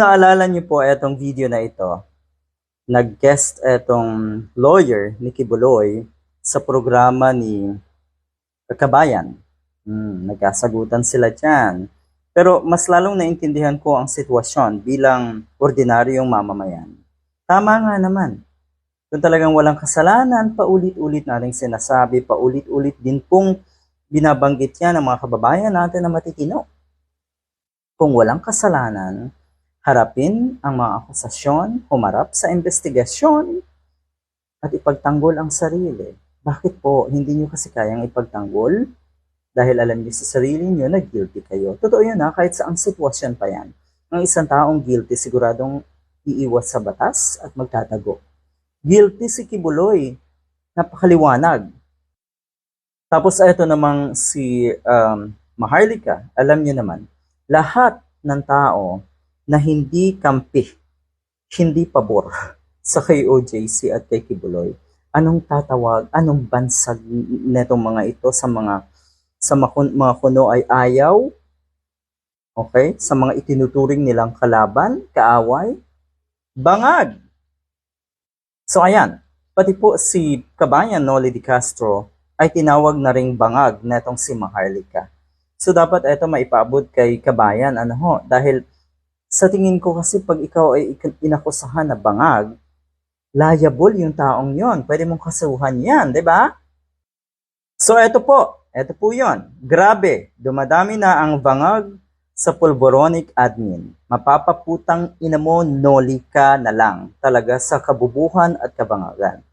naalala niyo po etong video na ito, nag-guest etong lawyer ni Kibuloy sa programa ni Kabayan. Hmm, nagkasagutan sila dyan. Pero mas lalong naintindihan ko ang sitwasyon bilang ordinaryong mamamayan. Tama nga naman. Kung talagang walang kasalanan, paulit-ulit nating sinasabi, paulit-ulit din pong binabanggit yan ng mga kababayan natin na matitino. Kung walang kasalanan, harapin ang mga akusasyon, humarap sa investigasyon, at ipagtanggol ang sarili. Bakit po hindi nyo kasi kayang ipagtanggol? Dahil alam niyo sa sarili niyo na guilty kayo. Totoo yun ha, kahit sa ang sitwasyon pa yan. Ang isang taong guilty, siguradong iiwas sa batas at magtatago. Guilty si Kibuloy. Napakaliwanag. Tapos ito namang si um, Maharlika, alam niyo naman, lahat ng tao na hindi kampi, hindi pabor sa kay OJC at kay Kibuloy, anong tatawag, anong bansag netong mga ito sa mga sa mga, mga kuno ay ayaw, okay, sa mga itinuturing nilang kalaban, kaaway, bangag. So ayan, pati po si Kabayan Noli Di Castro ay tinawag na ring bangag netong si Maharlika. So dapat ito maipaabot kay Kabayan ano ho, dahil sa tingin ko kasi pag ikaw ay inakusahan na bangag, liable yung taong yon. Pwede mong kasuhan yan, di ba? So eto po, eto po yon. Grabe, dumadami na ang bangag sa pulboronic admin. Mapapaputang ina mo, noli ka na lang talaga sa kabubuhan at kabangagan.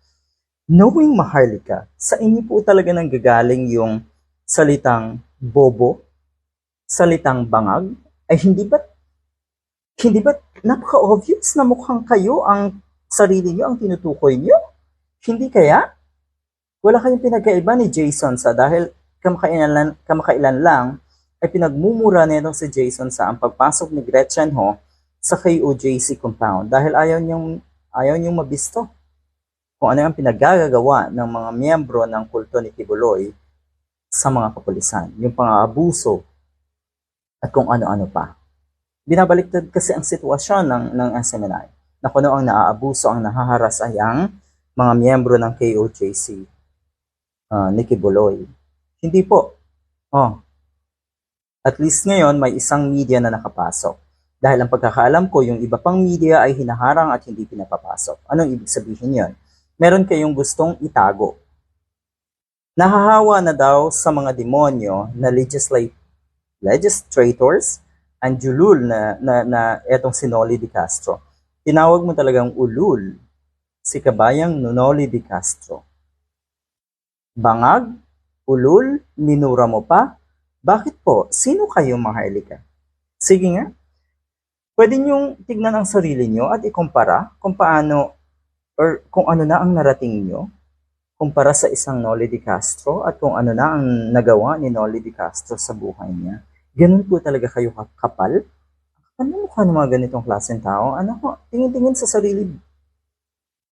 Knowing Maharlika, sa inyo po talaga nang gagaling yung salitang bobo, salitang bangag, ay hindi ba hindi ba napaka-obvious na mukhang kayo ang sarili niyo ang tinutukoy niyo? Hindi kaya? Wala kayong pinagkaiba ni Jason sa dahil kamakailan, kamakailan lang ay pinagmumura nito si Jason sa ang pagpasok ni Gretchen Ho sa KOJC compound dahil ayaw niyang, ayaw niyang mabisto kung ano ang pinaggagawa ng mga miyembro ng kulto ni Kibuloy sa mga kapulisan, yung pang-aabuso at kung ano-ano pa. Binabaliktad kasi ang sitwasyon ng, ng SMNI na kung ano ang naaabuso, ang nahaharas ay ang mga miyembro ng KOJC uh, ni Kibuloy. Hindi po. Oh. At least ngayon may isang media na nakapasok. Dahil ang pagkakaalam ko, yung iba pang media ay hinaharang at hindi pinapapasok. Anong ibig sabihin yon? Meron kayong gustong itago. Nahahawa na daw sa mga demonyo na legislate, legislators ang julul na, na, na etong si Noli Di Castro. Tinawag mo talagang ulul si kabayang Nonoli Di Castro. Bangag, ulul, minura mo pa? Bakit po? Sino kayo maharlika? Sige nga. Pwede niyong tignan ang sarili niyo at ikumpara kung paano or kung ano na ang narating niyo kumpara sa isang Noli Di Castro at kung ano na ang nagawa ni Noli Di Castro sa buhay niya. Ganun po talaga kayo kapal? Ano mukha ng mga ganitong klaseng tao? Ano ko, tingin-tingin sa sarili